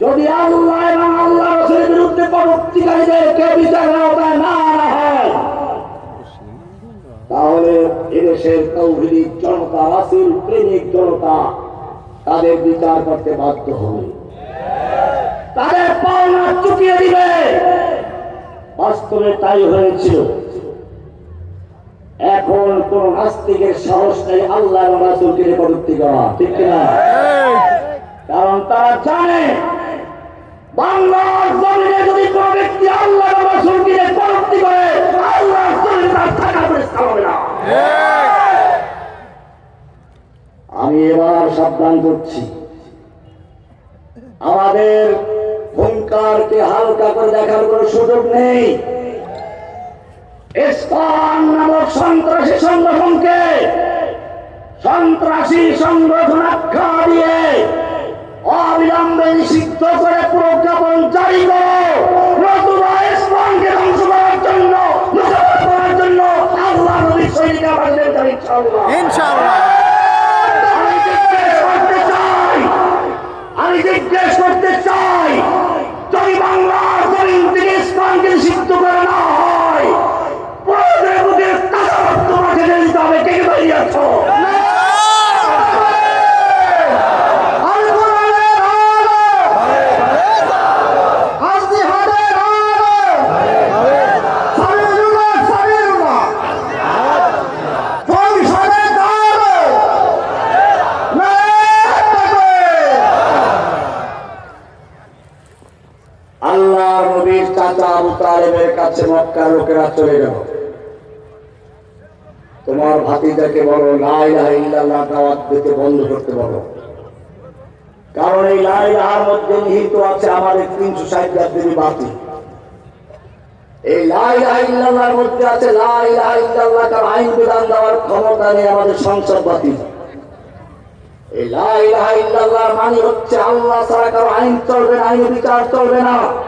যদি আল্লাহ এবং আল্লাহ বিরুদ্ধে বিচার আওতায় না আনা হয় তাহলে এদেশের জনতা রাসুল প্রেমিক জনতা তাদের বিচার করতে বাধ্য হবে। তাদের পাওনা চুকিয়ে দিবে। বাস্তবে তাই হয়েছিল। এখন কোন নাস্তিকের সাহস নেই আল্লাহ রাসুলকে কটুক্তি করা ঠিক কিনা? কারণ তারা জানে বাংলার জমিনে যদি কোন ব্যক্তি আল্লাহ রাসুলকে করে আল্লাহ জমিনে তার থাকা পরিষ্কার হবে না। আমি এবার সাবধান করছি। আমাদের হুঙ্কারকে হালকা করে দেখার কোনো সুযোগ নেই। ইসলাম নামক সন্ত্রাসী সংগঠনকে সন্ত্রাসী সংগঠন আখ্যা দিয়ে নিষিদ্ধ করে প্রজ্ঞাপন জারি করো। তোমার ভাতিজাকে বলো লাই লাই দাওয়াত দিতে বন্ধ করতে বলো। কারণ এই লাই লাহার মধ্যে নিহিত আছে আমাদের তিনশো ষাট দেবী বাতি। আইন বিধান দেওয়ার ক্ষমতা আমাদের সংসদ এই লা ইলাহা মানে হচ্ছে আল্লাহ ছাড়া কারও আইন চলবে না আইন বিচার চলবে না।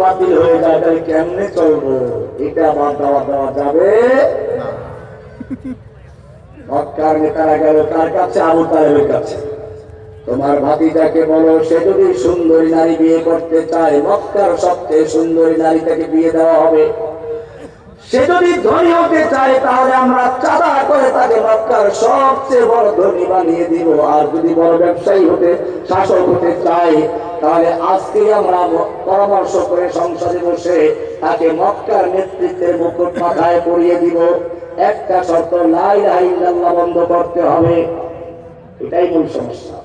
বাতিল হয়ে যায় তাহলে কেমনে চলবো? এটা বাদ দেওয়া দেওয়া যাবে? মক্কার গেল কার কাছে আবু তালেবের কাছে। তোমার ভাতিজাকে বলো, সে যদি সুন্দরী নারী বিয়ে করতে চায়, মক্কার সবচেয়ে সুন্দরী নারী তাকে বিয়ে দেওয়া হবে। সে যদি ধনী হতে চায়, তাহলে আমরা চাঁদা করে তাকে মক্কার সবচেয়ে বড় ধনী বানিয়ে দিব। আর যদি বড় ব্যবসায়ী হতে, শাসক হতে চায় তাহলে আজকে আমরা পরামর্শ করে সংসদে বসে তাকে মক্কার নেতৃত্বের মুকুট মাথায় পরিয়ে দিব। একটা শর্ত লাই ইল্লাল্লাহ বন্ধ করতে হবে। এটাই মূল সমস্যা।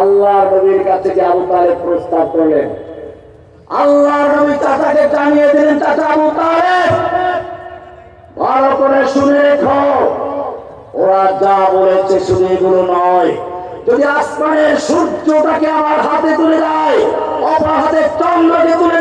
আল্লাহ নবীর কাছে যে আবু তালেব প্রস্তাব করলেন। আল্লাহ নবী চাচাকে জানিয়ে দিলেন, চাচা আবু তালেব, ভালো করে শুনে রেখো। ওরা যা বলেছে শুনে এগুলো নয়। যদি আসমানের সূর্যটাকে আমার হাতে তুলে দেয় অপর হাতে চন্দ্রকে তুলে